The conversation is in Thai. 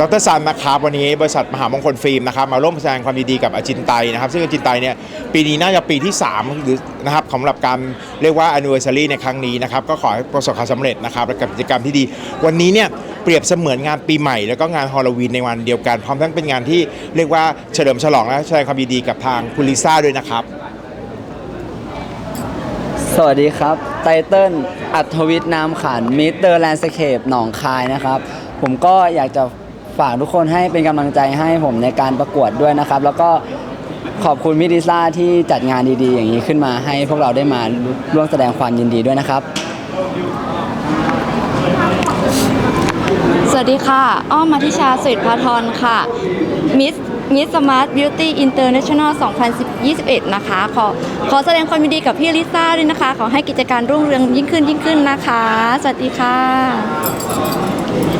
ดรซันนะครับวันนี้บริษัทมหามงคลฟิล์มนะครับมาร่วมแสดงความดีกับอาจินไตนะครับซึ่งอาจินไตเนี่ยปีนี้น่าจะปีที่3หรือนะครับสำหรับการเรียกว่า anniversary ในครั้งนี้นะครับก็ขอให้ประสบความสำเร็จนะครับและกับกิจกรรมที่ดี วันนี้เนี่ยเปรียบเสมือนงานปีใหม่ แล้วก็งานฮอลลวีนในวันเดียวกันพร้อมทั้งเป็นงานที่เรียกว่าเฉลิมฉลองและแสดงความดีกับทางคุณลิซ่าด้วยนะครับสวัสดีครับ ไตเติ้ลอัธวิทย์นามขันมิสเตอร์แลนด์สเคปหนองคายนะครับ ผมก็อยากจะ ฝากทุกคนให้เป็นกำลังใจให้ผมในการประกวดด้วยนะครับ แล้วก็ขอบคุณมิดิซ่าที่จัดงานดีๆ อย่างนี้ขึ้นมาให้พวกเราได้มาร่วมแสดงความยินดีด้วยนะครับ สวัสดีค่ะ อ้อมมาทิชาสุริพาทรค่ะ มิสมิสสมาร์ทบิวตี้อินเตอร์เนชั่นแนล2021 นะคะ ขอขอแสดงความยินดีกับพี่ลิซ่าด้วยนะคะ ขอให้กิจการรุ่งเรืองยิ่งขึ้นยิ่งขึ้นนะคะ สวัสดีค่ะ